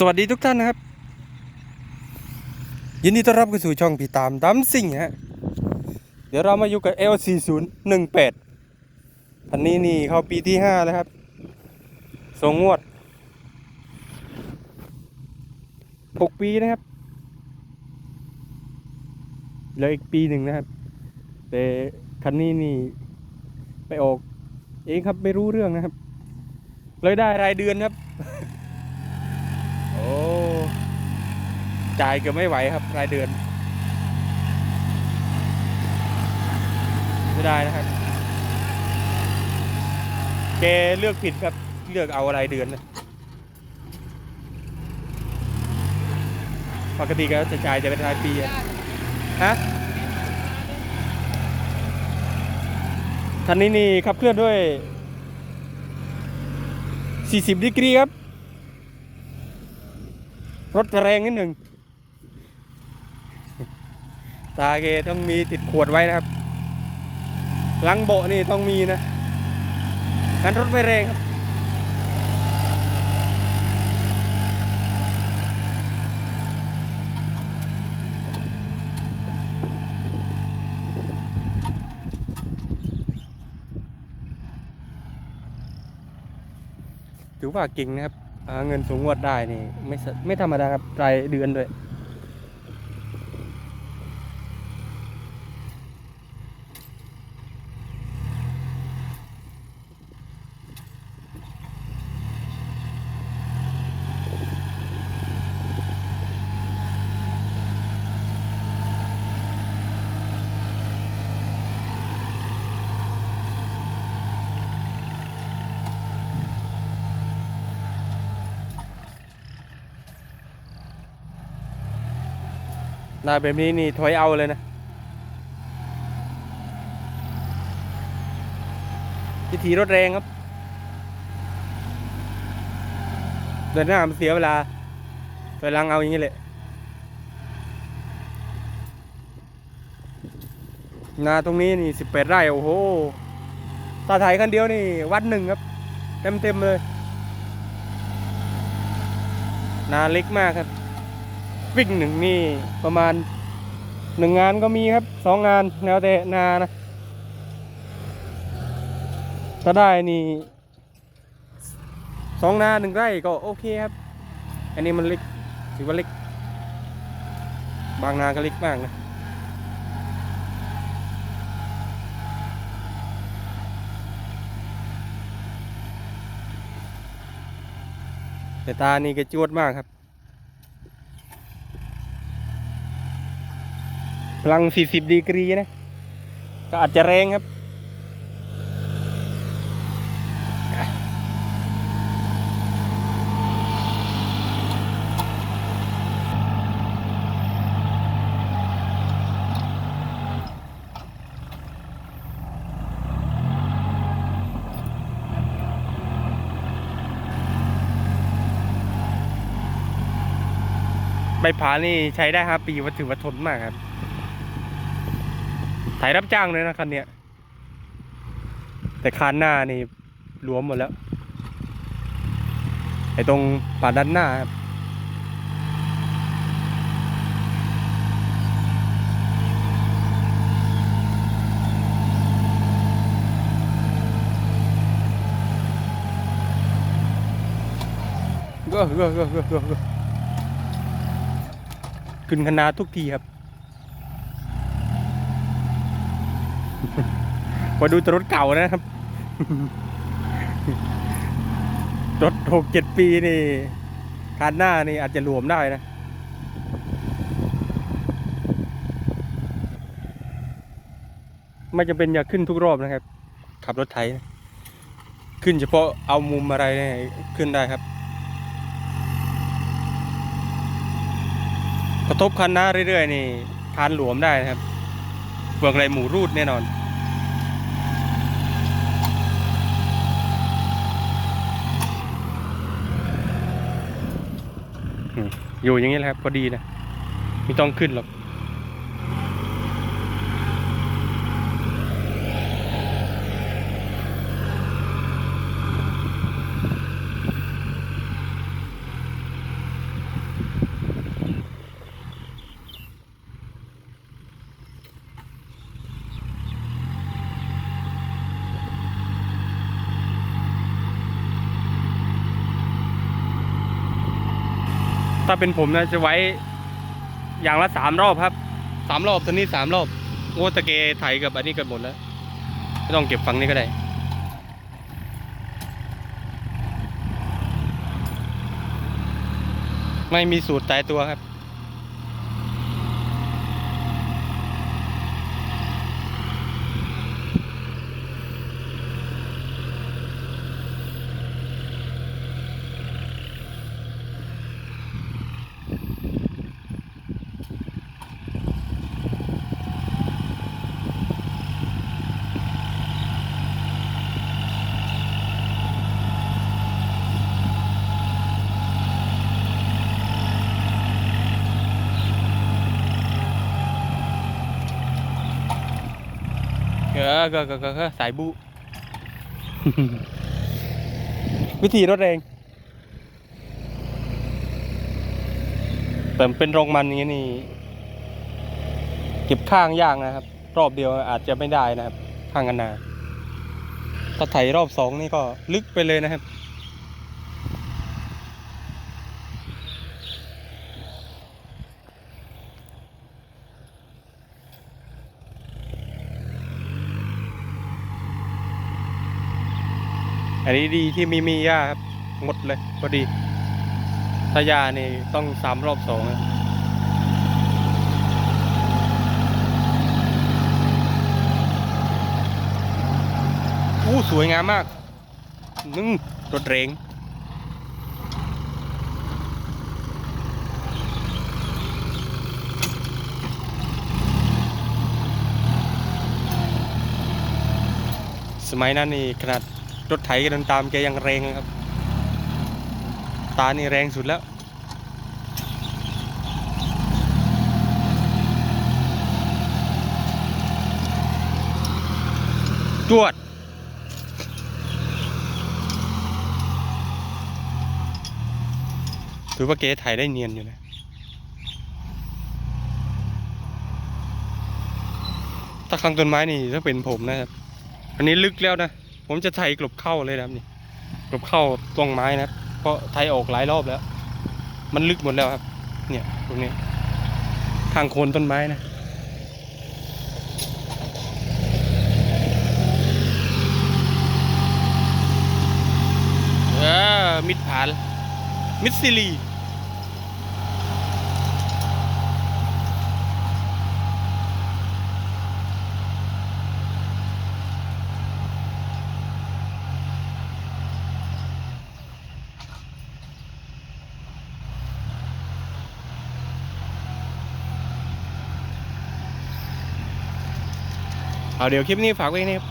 สวัสดีทุกท่านนะครับ ยินดีต้อนรับเข้าสู่ช่องพี่ตามดัมซิ่งฮะเดี๋ยวเรามาอยู่กับ L4018 คันนี้นี่เข้าปีที่ 5 แล้วครับส่งงวด 6 ปีนะครับเหลืออีกปีหนึ่งนะครับ แต่คันนี้นี่ไปออก เองครับไม่รู้เรื่องนะครับ เลยได้รายเดือนครับ โอ้ จ่ายเกือบไม่ไหวครับรายเดือนไม่ได้นะครับ แกเลือกผิดครับเลือกเอารายเดือนนะปกติก็จะจ่ายจะเป็นรายปีอะฮะคันนี้นี่ขับเคลื่อนด้วย 40 ดีกรีครับ รถแรงนิดหนึ่ง ตาเกต้องมีติดขวดไว้นะครับหลังโบนี่ต้องมีนะกันรถไม่แรงครับถือว่าเก่งนะครับ เงินสูงงวดได้นี่ไม่ไม่ธรรมดาครับรายเดือนด้วย นาแบบนี้นี่ถอยเอาเลยนะวิธีรถแรงครับ เดินหน้ามันเสียเวลาถอยหลังเอาอย่างนี้แหละนาตรงนี้นี่สิบแปดไร่โอ้โหตาไทยคันเดียวนี่ วัดหนึ่งครับ เต็มเต็มเลย นาเล็กมากครับ วิ่งหนึ่งนี่ประมาณหนึ่งงานก็มีครับสองงานแล้วแต่นานะถ้าได้นี่สองนาหนึ่งไร่ก็โอเคครับ อันนี้มันเล็กถือว่าเล็ก บางนาก็เล็กมากนะแต่ตานี่ก็จวดมากครับ ลัง 40 ดีกรีนะ ก็อาจจะแรงครับ ใบผานี่ใช้ได้5ปีว่าถือว่าทนมากครับ ถ่ายรับจ้างเลยนะคันเนี้ย แต่คันหน้านี่รวมหมดแล้ว ไอ้ตรงป่าด้านหน้าครับก็ก็ก็ก็ก็ก็ขึ้นคณะทุกทีครับ มาดูรถเก่านะครับ รถหกเจ็ดปีนี่คันหน้านี่อาจจะรวมได้นะไม่จำเป็นอยากขึ้นทุกรอบนะครับ ขับรถไถนะขึ้นเฉพาะเอามุมอะไรเนี่ยขึ้นได้ครับ กระทบคันหน้าเรื่อยๆ นี่คานหลวมได้นะครับเปลือกอะไรหมูรูดแน่นอน อยู่อย่างนี้แหละครับพอดีนะไม่ต้องขึ้นหรอก ถ้าเป็นผมนะจะไว้อย่างละสามรอบครับสามรอบตัวนี้สามรอบโอ้ตะเกไถกับอันนี้กันหมดแล้วไม่ต้องเก็บฝังนี้ก็ได้ไม่มีสูตรตายตัวครับ ออก็ก็ก็สายบุ วิธีรถแรงแต่เป็นโรงมันอย่างนี้นี่ เก็บข้างยากนะครับ รอบเดียวอาจจะไม่ได้นะครับ ข้างกันนาถ้าไถรอบสองนี่ก็ลึกไปเลยนะครับ อันนี้ดีที่มีมีหญ้าครับหมดเลยพอดี ถ้าหญ้านี่ต้องสามรอบสองอู้สวยงามมากนึ่งรถเรงสมัยนั้นนี่ขนาด รถไถกันเดินตามแกยังแรงครับ ตานี่แรงสุดแล้วจวด ถือว่าเก๋ถ่ายได้เนียนอยู่นะถ้าข้างต้นไม้นี่ถ้าเป็นผมนะครับ อันนี้ลึกแล้วนะ ผมจะไถกลบเข้าเลยนะครับนี่กลบเข้าตรงไม้นะครับ เพราะไถออกหลายรอบแล้ว มันลึกหมดแล้วครับ เนี่ยตรงนี้ทางโคนต้นไม้นะเออมิดผานมิดซิลี เอาเดี๋ยวคลิปนี้ฝากไว้นะครับ